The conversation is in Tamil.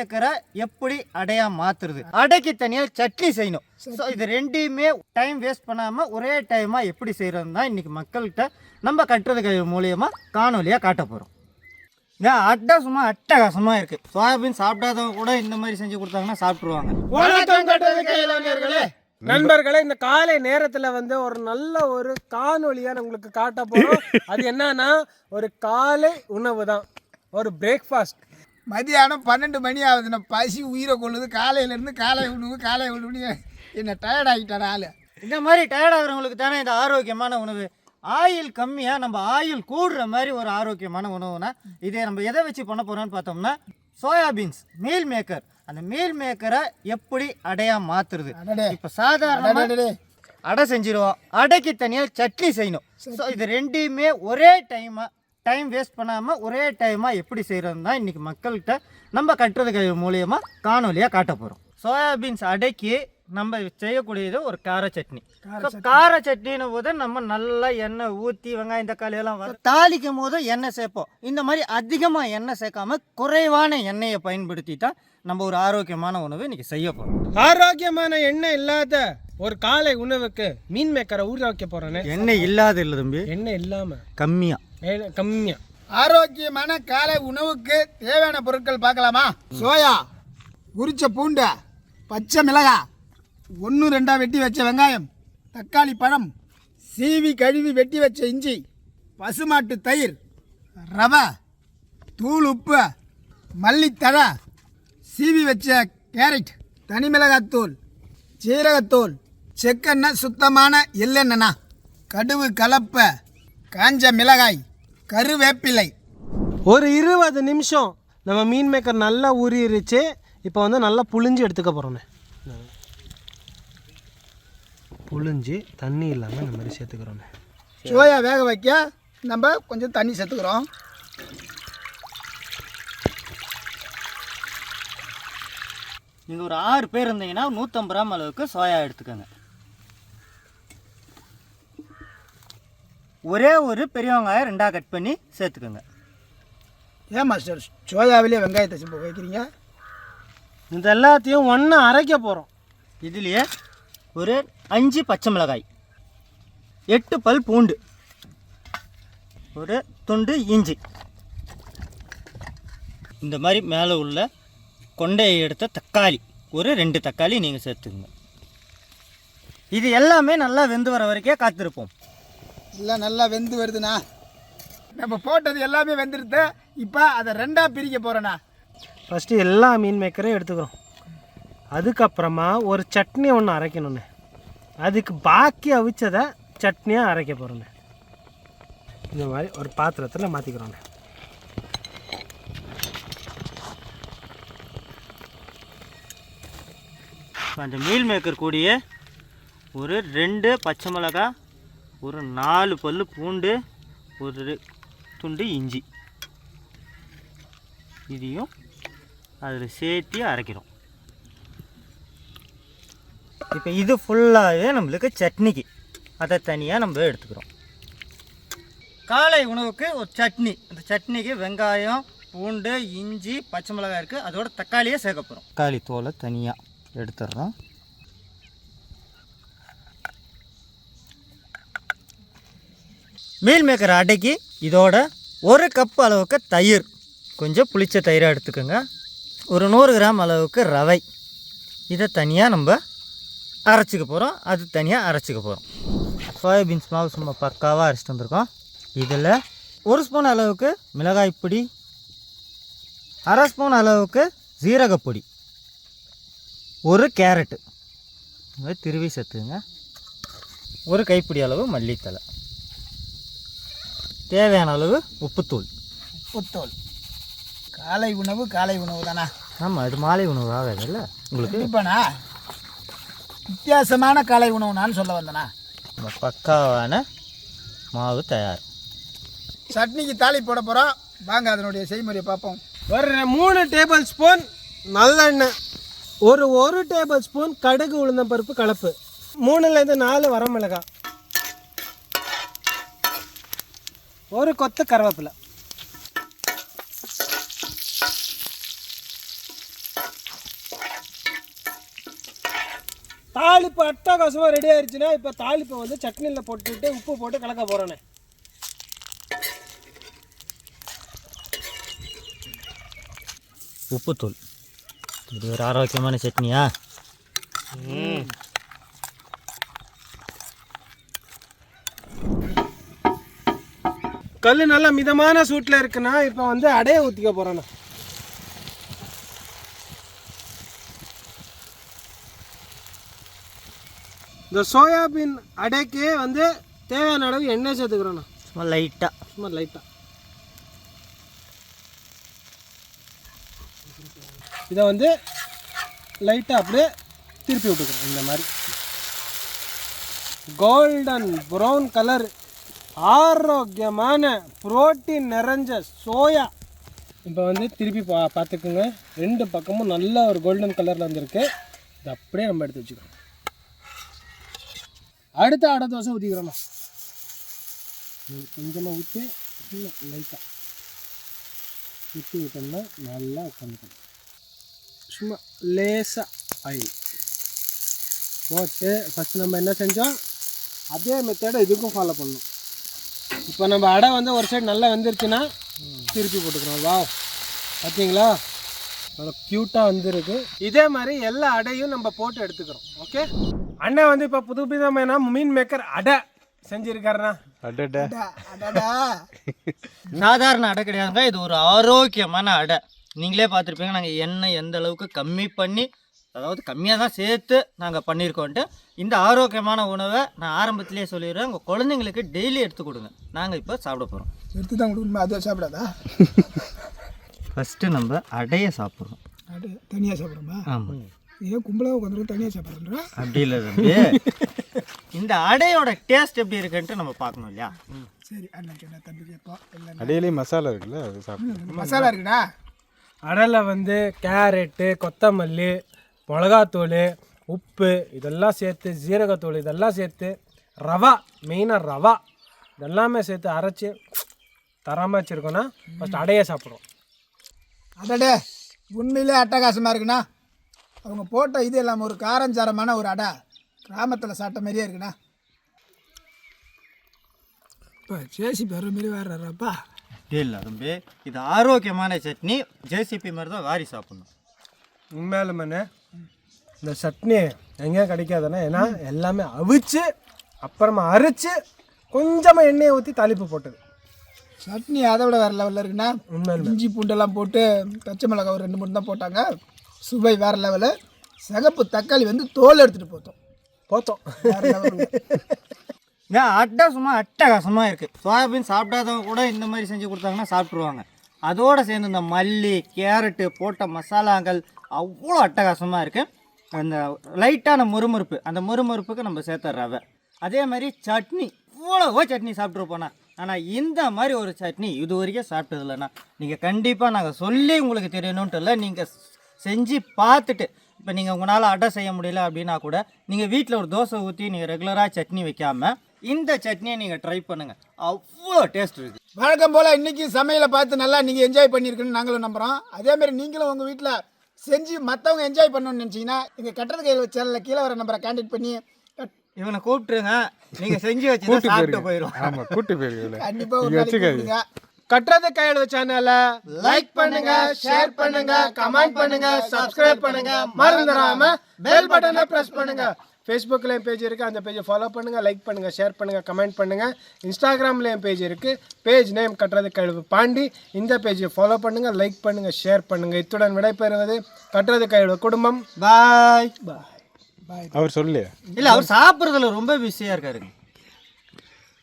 மேக்கரை எப்படி அடையா மாத்துறது? அடைக்கு தனியா சட்னி செய்யணும். ஸோ இது ரெண்டையுமே டைம் வேஸ்ட் பண்ணாம ஒரே டைமா எப்படி செய்யறது தான் இன்னைக்கு மக்கள்கிட்ட நம்ம கட்டுறது கை மூலியமா காணொலியா காட்ட போறோம். ஏன் அட்டை சும்மா அட்டகாசமா இருக்கு. சோயாபீன் சாப்பிடாதவங்க கூட இந்த மாதிரி செஞ்சு கொடுத்தாங்கன்னா சாப்பிட்ருவாங்க வணக்கம் கட்டுறது நண்பர்களே இந்த காலை நேரத்துல வந்து ஒரு நல்ல ஒரு காணொளியா நான் உங்களுக்கு காட்ட போறோம். அது என்னன்னா ஒரு காலை உணவு தான் ஒரு பிரேக்ஃபாஸ்ட் மதியானம் பன்னெண்டு மணி ஆகுது நான் பசி உயிரை கொள்ளுது. காலையிலேருந்து காலை உணவு காலை உணவு என்ன டயர்ட் ஆகிட்டான் ஆள். இந்த மாதிரி டயர்ட் ஆகுறவங்களுக்கு தானே இந்த ஆரோக்கியமான உணவு? ஆயில் கம்மியாக நம்ம ஆயில் கூடுற மாதிரி ஒரு ஆரோக்கியமான உணவுனா இதே நம்ம எதை வச்சு பண்ண போகிறோம்னு பார்த்தோம்னா சோயாபீன்ஸ் மீல் மேக்கர் அந்த மீல் மேக்கரை எப்படி அடையா மாத்துறது? அடடே. இப்போ அடடே. அடை செஞ்சிருவோம். அடைக்கு தனியாக சட்னி செய்யணும். ஸோ இது ரெண்டையுமே ஒரே டைமாக டைம் வேஸ்ட் பண்ணாமல் ஒரே டைமாக எப்படி செய்கிறது தான் இன்றைக்கி மக்கள்கிட்ட நம்ம கட்டுறது கை மூலியமாக காணொலியாக காட்ட போகிறோம் சோயாபீன்ஸ் அடைக்கு நம்ம செய்யக்கூடியது ஒரு கார சட்னி. கார சட்னின்னு போது நம்ம நல்லா எண்ணெய் ஊற்றி வெங்காயம் தக்காளி எல்லாம் தாளிக்கும் போது எண்ணெய் சேர்ப்போம். இந்த மாதிரி அதிகமாக எண்ணெய் சேர்க்காம குறைவான எண்ணெயை பயன்படுத்தி தான் நம்ம ஒரு ஆரோக்கியமான உணவு இன்னைக்கு செய்ய போகிறோம் ஆரோக்கியமான எண்ணெய் இல்லாத ஒரு காலை உணவுக்கு மீன் மேக்கரை ஊற வைக்க போறேனே. எண்ணெய் இல்லாத இல்லை தம்பி. எண்ணெய் இல்லாம. கம்மியாக ஏ- கம்மியா. ஆரோக்கியமான காலை உணவுக்கு தேவையான பொருட்கள் பார்க்கலாமா? சோயா உரிச்ச பூண்டு பச்சை மிளகாய் ஒன்று ரெண்டா வெட்டி வச்ச வெங்காயம் தக்காளி பழம் சீவி கழுவி வெட்டி வச்ச இஞ்சி பசுமாட்டு தயிர் ரவை தூள் உப்பு மல்லித்தழை சீவி வச்ச கேரட் தனி மிளகாத்தூள் சீரகத்தூள் செக்கெண்ணெய் சுத்தமான எள்ளெண்ணெண்ணா. கடுகு கலப்பை காஞ்ச மிளகாய் கருவேப்பிலை. ஒரு இருபது நிமிஷம் நம்ம மீன் மேக்கர் நல்லா ஊறிடுச்சு இப்போ வந்து நல்லா புழிஞ்சு எடுத்துக்க போகிறோண்ணே புழிஞ்சு தண்ணி இல்லாமல் இந்த மாதிரி சேர்த்துக்கிறோண்ணே சோயா வேக வைக்க நம்ம கொஞ்சம் தண்ணி சேர்த்துக்கிறோம். நீங்கள் ஒரு ஆறு பேர் இருந்தீங்கன்னா நூற்றம்பது கிராம் அளவுக்கு சோயா எடுத்துக்கோங்க. ஒரே ஒரு பெரிய வெங்காயம் ரெண்டாக கட் பண்ணி சேர்த்துக்கோங்க. ஏன் மாஸ்டர் சோயாவிலே வெங்காயத்தை சிம்ப வைக்கிறீங்க? இந்த எல்லாத்தையும் ஒன்றா அரைக்க போகிறோம் இதுலேயே ஒரு அஞ்சு பச்சை மிளகாய் எட்டு பல் பூண்டு ஒரு துண்டு இஞ்சி. இந்த மாதிரி மேலே உள்ள கொண்டையை எடுத்த தக்காளி ஒரு ரெண்டு தக்காளி நீங்கள் சேர்த்துக்குங்க. இது எல்லாமே நல்லா வெந்து வர வரைக்கும் காத்திருப்போம். எல்லாம் நல்லா வெந்து வருதுண்ணா. நம்ம போட்டது எல்லாமே வெந்துடுது இப்போ அதை ரெண்டாக பிரிக்க போகிறேண்ணா ஃபஸ்ட்டு எல்லா மீன் மேக்கரையும் எடுத்துக்கிறோம். அதுக்கப்புறமா ஒரு சட்னி ஒன்று அரைக்கணுண்ணே அதுக்கு பாக்கி அவிச்சதை சட்னியாக அரைக்க போகிறோண்ணே இந்த மாதிரி ஒரு பாத்திரத்தில் மாற்றிக்கிறோண்ணே அந்த மீல் மேக்கர் கூடிய ஒரு ரெண்டு பச்சை மிளகாய் ஒரு நாலு பல்லு பூண்டு ஒரு துண்டு இஞ்சி. இதையும் அதில் சேர்த்து அரைக்கிறோம். இப்போ இது ஃபுல்லாகவே நம்மளுக்கு சட்னிக்கு. அதை தனியாக நம்ம எடுத்துக்கிறோம். காலை உணவுக்கு ஒரு சட்னி. அந்த சட்னிக்கு வெங்காயம் பூண்டு இஞ்சி பச்சை மிளகாய் இருக்குது அதோட தக்காளியே சேர்க்க போகிறோம் தக்காளி தோலை தனியாக எடுத்துடுறோம். மீல் மேக்கர் அடைக்கி இதோட ஒரு கப் அளவுக்கு தயிர். கொஞ்சம் புளித்த தயிராக எடுத்துக்கோங்க. ஒரு நூறு கிராம் அளவுக்கு ரவை. இதை தனியாக நம்ம அரைச்சிக்க போகிறோம் அது தனியாக அரைச்சிக்க போகிறோம் சோயாபீன்ஸ் மாவு சும்மா பக்காவாக அரைச்சிட்டு வந்திருக்கோம். இதில் ஒரு ஸ்பூன் அளவுக்கு மிளகாய் பொடி அரை ஸ்பூன் அளவுக்கு ஜீரகப்பொடி ஒரு கேரட்டு. இந்த மாதிரி திருவி சேர்த்துங்க ஒரு கைப்பிடி அளவு மல்லித்தழை. தேவையான அளவு உப்புத்தூள். உப்புத்தோல் காலை உணவு காலை உணவு தானா? ஆமாம் இது மாலை உணவு ஆகாதுல்ல உங்களுக்கு? கண்டிப்பாண்ணா. வித்தியாசமான காலை உணவு நான் சொல்ல வந்தேண்ணா. நம்ம பக்காவான மாவு தயார். சட்னிக்கு தாளி போட போகிறோம் வாங்க அதனுடைய செய்முறையை பார்ப்போம். ஒரு மூணு டேபிள் ஸ்பூன் நல்லெண்ணெய். ஒரு ஒரு டேபிள் ஸ்பூன் கடுகு உளுந்தம் பருப்பு கலப்பு மூணுலேருந்து நாலு வரமிளகாய். ஒரு கொத்து கருவேப்பிலை. தாளிப்பு அட்டா அட்டகாசமாக ரெடி ஆயிடுச்சுன்னா இப்போ தாளிப்பை வந்து சட்னியில் போட்டுட்டு உப்பு போட்டு கலக்க போகிறேனே உப்புத்தூள். இது ஒரு ஆரோக்கியமான சட்னியா? கல் நல்லா மிதமான சூட்டில் இருக்குன்னா இப்போ வந்து அடையை ஊற்றிக்க போகிறேண்ணே இந்த சோயாபீன் அடைக்கு வந்து தேவையான அளவு எண்ணெய் சேர்த்துக்கிறோண்ணா சும்மா லைட்டாக சும்மா லைட்டாக இதை வந்து லைட்டாக அப்படியே திருப்பி விட்டுக்கிறோம் இந்த மாதிரி. கோல்டன் ப்ரௌன் கலர் ஆரோக்கியமான புரோட்டீன் நிறைஞ்ச சோயா. இப்போ வந்து திருப்பி பா பார்த்துக்குங்க ரெண்டு பக்கமும் நல்ல ஒரு கோல்டன் கலரில் வந்திருக்கு. இது அப்படியே நம்ம எடுத்து வச்சுக்கிறோம் அடுத்த அடை தோசை ஊற்றிக்கிறோம்மா கொஞ்சமாக ஊற்றி இன்னும் லைட்டாக ஊற்றி விட்டோம்னா நல்லா உட்காந்துக்கணும் சும்மா லேசாக ஆயில் போட்டு ஃபஸ்ட்டு நம்ம என்ன செஞ்சோம்? அதே மெத்தடை இதுக்கும் ஃபாலோ பண்ணணும். இப்போ நம்ம அடை வந்து ஒரு சைடு நல்லா வெந்துருச்சுன்னா திருப்பி போட்டுக்கிறோம். வா பார்த்தீங்களா? நல்லா க்யூட்டாக வந்துருக்கு. இதே மாதிரி எல்லா அடையும் நம்ம போட்டு எடுத்துக்கிறோம். ஓகே அண்ணன் வந்து இப்போ புது விதமான மீன் மேக்கர் அடை செஞ்சுருக்காருண்ணா. அடடா. சாதாரண அடை கிடையாதுங்க. இது ஒரு ஆரோக்கியமான அடை. நீங்களே பார்த்துருப்பீங்க நாங்கள் எண்ணெய் எந்த அளவுக்கு கம்மி பண்ணி அதாவது கம்மியாக தான் சேர்த்து நாங்கள் பண்ணியிருக்கோன்ட்டு இந்த ஆரோக்கியமான உணவை நான் ஆரம்பத்திலேயே சொல்லிடுறேன். உங்கள் குழந்தைங்களுக்கு டெய்லி எடுத்து கொடுங்க. நாங்கள் இப்போ சாப்பிட போகிறோம் எடுத்து தான் கொடுக்கணுமா அதுவும் சாப்பிடாதா? ஃபஸ்ட்டு நம்ம அடையை சாப்பிட்றோம். அடு தனியாக சாப்பிட்றோமா? ஆமாம் ஏன் கும்பலாக உட்காந்துருக்கு தனியாக சாப்பிட்றா அப்படி இல்லை தம்பி. இந்த அடையோட டேஸ்ட் எப்படி இருக்குன்ட்டு நம்ம பார்க்கணும் இல்லையா? சரி அண்ணன் சொன்ன தம்பி கேட்போம். இல்லை அடையிலே மசாலா இருக்குல்ல அது சாப்பிட்டு மசாலா இருக்குடா. அடலை வந்து கேரட்டு கொத்தமல்லி மிளகாத்தூள் உப்பு இதெல்லாம் சேர்த்து ஜீரகத்தூள் இதெல்லாம் சேர்த்து ரவா மெயினாக ரவா இதெல்லாமே சேர்த்து அரைச்சி தராமல் வச்சுருக்கோன்னா ஃபஸ்ட் அடையே சாப்பிட்றோம். அடடே உண்மையிலே அட்டகாசமாக இருக்குண்ணா. அவங்க போட்ட இது இல்லாமல் ஒரு காரஞ்சாரமான ஒரு அடை. கிராமத்தில் சாப்பிட்ட மாதிரியே இருக்குண்ணா. இப்போ சேசி பெற மாரி வர்றாப்பா இல்லை தம்பி இது ஆரோக்கியமான சட்னி ஜேசிபி மாதிரி தான் வாரி சாப்பிடணும். உண்மையாலுமே இந்த சட்னி எங்கேயும் கிடைக்காதுன்னா ஏன்னா எல்லாமே அவிச்சு அப்புறமா அரைச்சு கொஞ்சமாக எண்ணெயை ஊற்றி தாளிப்பு போட்டது. சட்னி அதை விட வேறு லெவலில் இருக்குண்ணா இஞ்சி பூண்டெல்லாம் போட்டு பச்சை மிளகாய் ஒரு ரெண்டு மூணு தான் போட்டாங்க. சுவை வேறு லெவலு சிகப்பு தக்காளி வந்து தோல் எடுத்துகிட்டு போத்தோம் போத்தோம் ஏன் அட்டை சும்மா அட்டகாசமாக இருக்குது சோயாபீன் சாப்பிடாதவங்க கூட இந்த மாதிரி செஞ்சு கொடுத்தாங்கன்னா சாப்பிட்ருவாங்க அதோடு சேர்ந்து இந்த மல்லி கேரட்டு போட்ட மசாலாங்கள் அவ்வளோ அட்டகாசமாக இருக்குது அந்த லைட்டான முறுமுறுப்பு அந்த முறுமுறுப்புக்கு நம்ம சேர்த்த ரவை. அதே மாதிரி சட்னி இவ்வளவோ சட்னி சாப்பிட்ருப்போண்ணா ஆனால் இந்த மாதிரி ஒரு சட்னி இது வரைக்கும் சாப்பிட்டது இல்லைண்ணா நீங்கள் கண்டிப்பாக நாங்கள் சொல்லி உங்களுக்கு தெரியணுன்ட்டு இல்லை. நீங்கள் செஞ்சு பார்த்துட்டு இப்போ நீங்கள் உங்களால் அடை செய்ய முடியல அப்படின்னா கூட நீங்கள் வீட்டில் ஒரு தோசை ஊற்றி நீங்கள் ரெகுலராக சட்னி வைக்காமல் இந்த சட்னியை நீங்கள் ட்ரை பண்ணுங்கள் அவ்வளோ டேஸ்ட் இருக்குது வழக்கம் போல் இன்றைக்கி சமையலை பார்த்து நல்லா நீங்கள் என்ஜாய் பண்ணியிருக்குன்னு நாங்களும் நம்புகிறோம் அதேமாதிரி நீங்களும் உங்கள் வீட்டில் செஞ்சு மற்றவங்க என்ஜாய் பண்ணணும்னு நினச்சிங்கன்னா எங்கள் கட்டுறது கையில் சேனலில் கீழே வர நம்பரை கான்டாக்ட் பண்ணி இவனை கூப்பிட்டுருங்க. நீங்கள் செஞ்சு வச்சு சாப்பிட்டு போயிடும் ஆமா கூட்டு போயிருக்கல கண்டிப்பாக ஒரு நாளைக்கு கூப்பிடுங்க. கட்டுறது கையெழுத்து சேனலை லைக் பண்ணுங்க ஷேர் பண்ணுங்க கமெண்ட் பண்ணுங்க சப்ஸ்கிரைப் பண்ணுங்க. மறந்துடாம பெல் பட்டனை பிரஸ் பண்ணுங்க. ஃபேஸ்புக்கில் பேஜ் இருக்குது அந்த பேஜை ஃபாலோ பண்ணுங்கள் லைக் பண்ணுங்கள் ஷேர் பண்ணுங்கள் கமெண்ட் பண்ணுங்கள் இன்ஸ்டாகிராம்லேயும் பேஜ் இருக்குது பேஜ் நேம் கட்டுறது கழுவு பாண்டி. இந்த பேஜை ஃபாலோ பண்ணுங்கள் லைக் பண்ணுங்கள் ஷேர் பண்ணுங்கள் இத்துடன் விடைபெறுவது கட்டுறது கழுவு குடும்பம். பாய் பாய் அவர் சொல்லலையா? இல்லை அவர் சாப்பிட்றதுல ரொம்ப பிஸியாக இருக்காருங்க.